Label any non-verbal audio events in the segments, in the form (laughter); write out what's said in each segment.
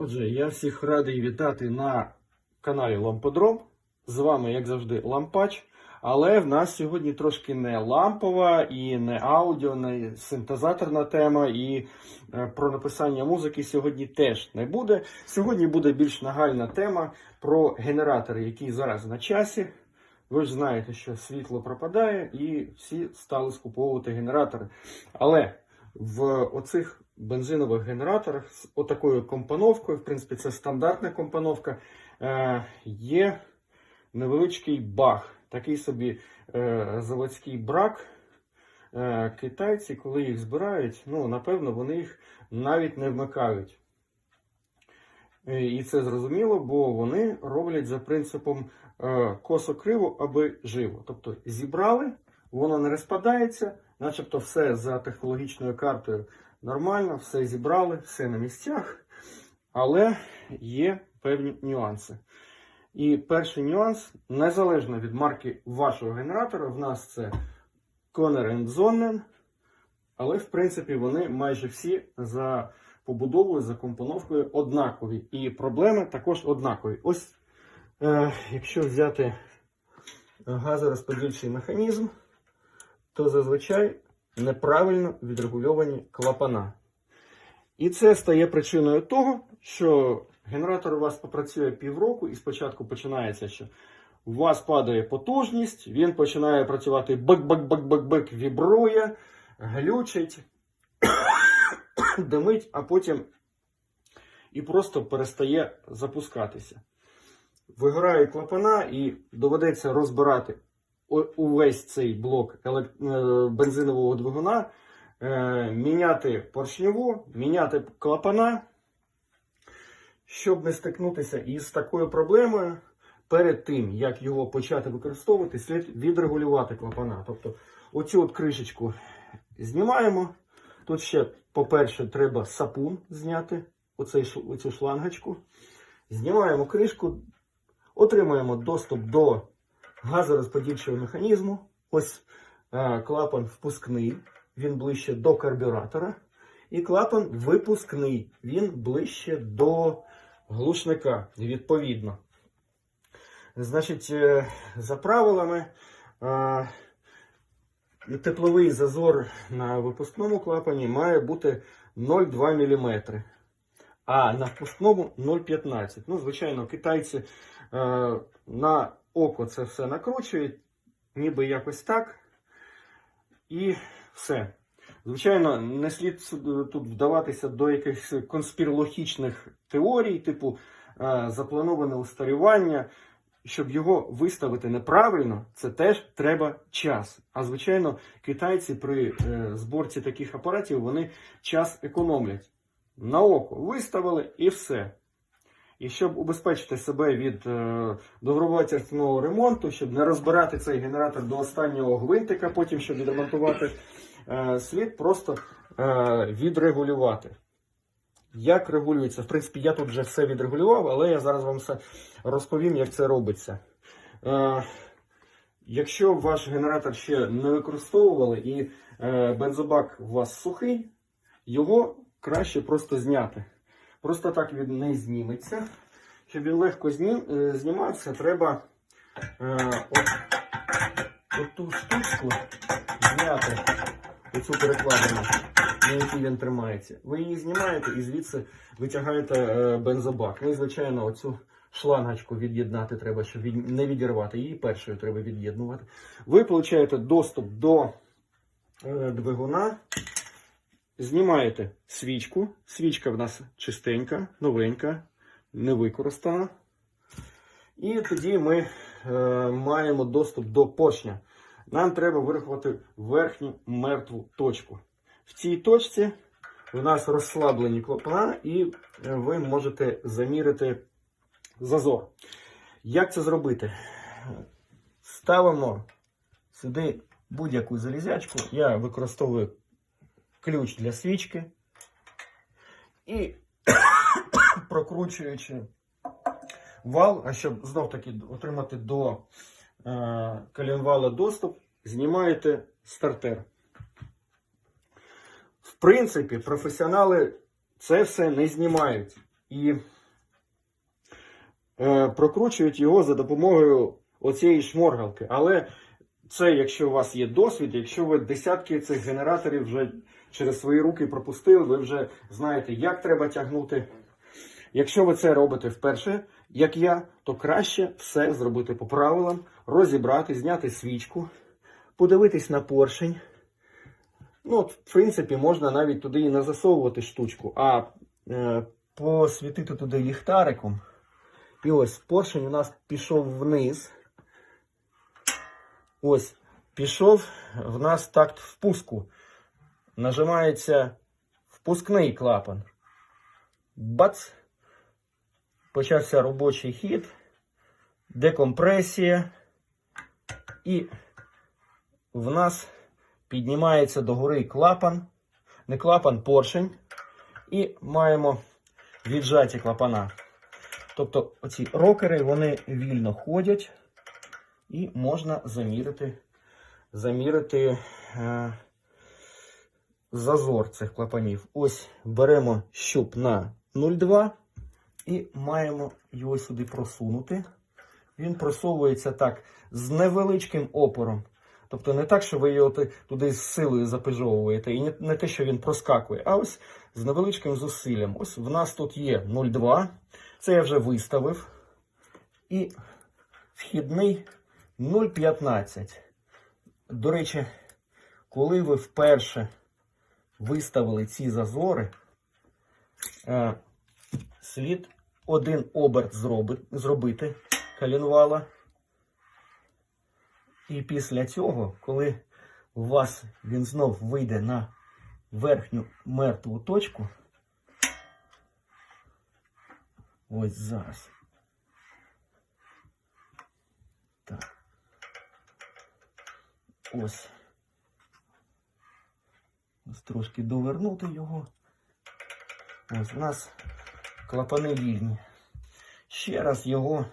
Отже, я всіх радий вітати на каналі Ламподром. З вами, як завжди, Лампач. Але в нас сьогодні трошки не лампова і не аудіо, не синтезаторна тема, і е, про написання музики сьогодні теж не буде. Сьогодні буде більш нагальна тема про генератори, які зараз на часі. Ви ж знаєте, що світло пропадає, і всі стали скуповувати генератори. Але в оцих бензинових генераторах з отакою компоновкою, в принципі, це стандартна компоновка, е, є невеличкий баг, такий собі е, заводський брак. Е, китайці, коли їх збирають, ну, напевно, вони їх навіть не вмикають. Е, І це зрозуміло, бо вони роблять за принципом е, косо криво, аби живо. Тобто зібрали, воно не розпадається, начебто все за технологічною картою нормально, все зібрали, все на місцях, але є певні нюанси. І перший нюанс, незалежно від марки вашого генератора, в нас це Conner Zonnen, але в принципі вони майже всі за побудовою, за компоновкою однакові. І проблеми також однакові. Ось, е, якщо взяти газорозподільчий механізм, то зазвичай неправильно відрегульовані клапана. І це стає причиною того, що генератор у вас попрацює півроку, і спочатку починається, що у вас падає потужність, він починає працювати бик-бик-бик-бик-бик, вібрує, глючить, (coughs) димить, а потім і просто перестає запускатися. Вигорають клапана і доведеться розбирати увесь цей блок е, бензинового двигуна, е, міняти поршневу, міняти клапана, щоб не стикнутися із такою проблемою. Перед тим, як його почати використовувати, слід відрегулювати клапана. Тобто оцю от кришечку знімаємо. Тут ще, по-перше, треба сапун зняти, оцей, оцю шлангочку. Знімаємо кришку, отримуємо доступ до газорозподільчого механізму. Ось е, клапан впускний, він ближче до карбюратора. І клапан випускний, він ближче до глушника, відповідно. Значить, е, за правилами, е, тепловий зазор на випускному клапані має бути 0,2 мм, а на впускному 0,15. Ну, звичайно, китайці е, на око це все накручують, ніби якось так. І все. Звичайно, не слід тут вдаватися до якихось конспірологічних теорій, типу е, заплановане устарювання. Щоб його виставити неправильно, це теж треба час. А звичайно, китайці при е, зборці таких апаратів вони час економлять. На око виставили і все. І щоб убезпечити себе від е, добровольцівного ремонту, щоб не розбирати цей генератор до останнього гвинтика, потім щоб відремонтувати, е, слід просто е, відрегулювати. Як регулюється? В принципі, я тут вже все відрегулював, але я зараз вам все розповім, як це робиться. Якщо ваш генератор ще не використовували і бензобак у вас сухий, його краще просто зняти. Просто так він не зніметься. Щоб він легко е, знімався, треба е, от, от ту штучку зняти, оцю перекладину, на якій він тримається. Ви її знімаєте і звідси витягаєте е, бензобак. Ну і, звичайно, оцю шлангочку від'єднати треба, щоб від- не відірвати. Її першою треба від'єднувати. Ви отримуєте доступ до е, двигуна. Знімаєте свічку. Свічка в нас чистенька, новенька, не використана. І тоді ми е, маємо доступ до поршня. Нам треба вирахувати верхню мертву точку. В цій точці у нас розслаблені клапана, і е, ви можете замірити зазор. Як це зробити? Ставимо сюди будь-яку залізячку. Я використовую ключ для свічки. І (coughs) прокручуючи вал, а щоб знов таки отримати до е, коленвала доступ, знімаєте стартер. В принципі, професіонали це все не знімають. і е, прокручують його за допомогою оцієї шморгалки. Але це, якщо у вас є досвід, якщо ви десятки цих генераторів вже через свої руки пропустили, ви вже знаєте, як треба тягнути. Якщо ви це робите вперше, як я, то краще все зробити по правилам, розібрати, зняти свічку, подивитись на поршень. Ну, от, в принципі, можна навіть туди і не засовувати штучку, а е, посвітити туди ліхтариком. І ось поршень у нас пішов вниз. Ось, пішов в нас такт впуску. Нажимається впускний клапан. Бац! Почався робочий хід, декомпресія, і в нас піднімається догори клапан, не клапан, поршень, і маємо віджаті клапана. Тобто оці рокери вони вільно ходять і можна замірити, замірити е, зазор цих клапанів. Ось беремо щуп на 0,2 і маємо його сюди просунути. Він просовується так з невеличким опором. Тобто не так, що ви його туди з силою запижовуєте, і не, те, що він проскакує, а ось з невеличким зусиллям. Ось в нас тут є 0,2. Це я вже виставив. І вхідний 0,15. До речі, коли ви вперше виставили ці зазори, е, слід один оберт зробити калінвала. І після цього, коли у вас він знов вийде на верхню мертву точку, ось зараз. Так. Ось. Ось трошки довернути його. Ось у нас клапани вільні. Ще раз його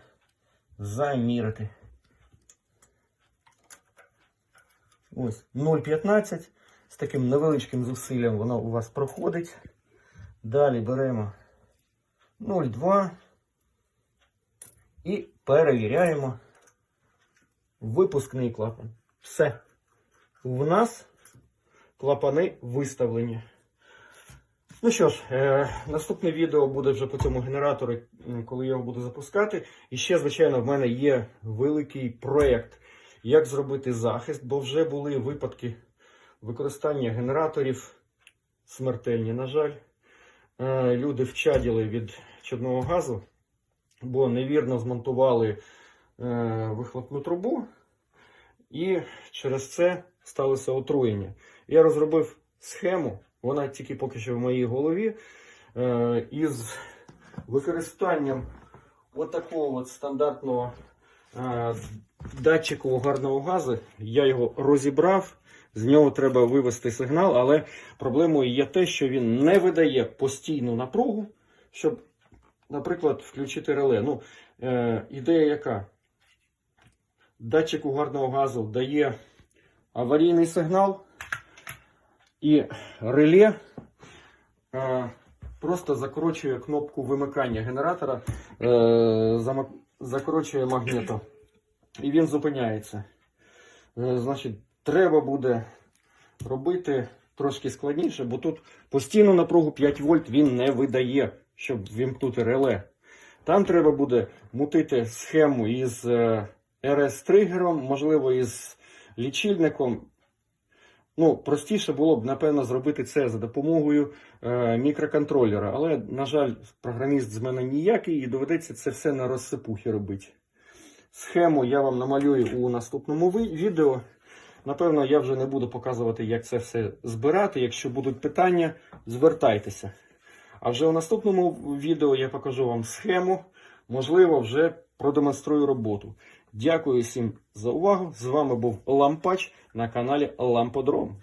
замірити. Ось 0,15. З таким невеличким зусиллям воно у вас проходить. Далі беремо 0,2 і перевіряємо випускний клапан. Все. У нас клапани виставлені. Ну що ж, е, наступне відео буде вже по цьому генератору, коли я його буду запускати. І ще, звичайно, в мене є великий проєкт, як зробити захист, бо вже були випадки використання генераторів смертельні, на жаль. Е, люди вчаділи від чадного газу, бо невірно змонтували е, вихлопну трубу, і через це сталося отруєння. Я розробив схему, вона тільки поки що в моїй голові, е, із використанням отакого от стандартного е, датчику угарного газу. Я його розібрав, з нього треба вивести сигнал, але проблемою є те, що він не видає постійну напругу, щоб, наприклад, включити реле. Ну, е, ідея яка? Датчик угарного газу дає аварійний сигнал, і реле е, просто закорочує кнопку вимикання генератора, е, закорочує магнітом. І він зупиняється. Е, треба буде робити трошки складніше, бо тут постійну напругу 5 вольт він не видає, щоб вімкнути реле. Там треба буде мутити схему із е, RS-тригером, можливо, із лічильником. Ну, простіше було б, напевно, зробити це за допомогою е, мікроконтролера. Але, на жаль, програміст з мене ніякий і доведеться це все на розсипухі робити. Схему я вам намалюю у наступному відео. Напевно, я вже не буду показувати, як це все збирати. Якщо будуть питання, звертайтеся. А вже у наступному відео я покажу вам схему, можливо, вже продемонструю роботу. Дякую всім за увагу. З вами був Лампач на каналі Ламподром.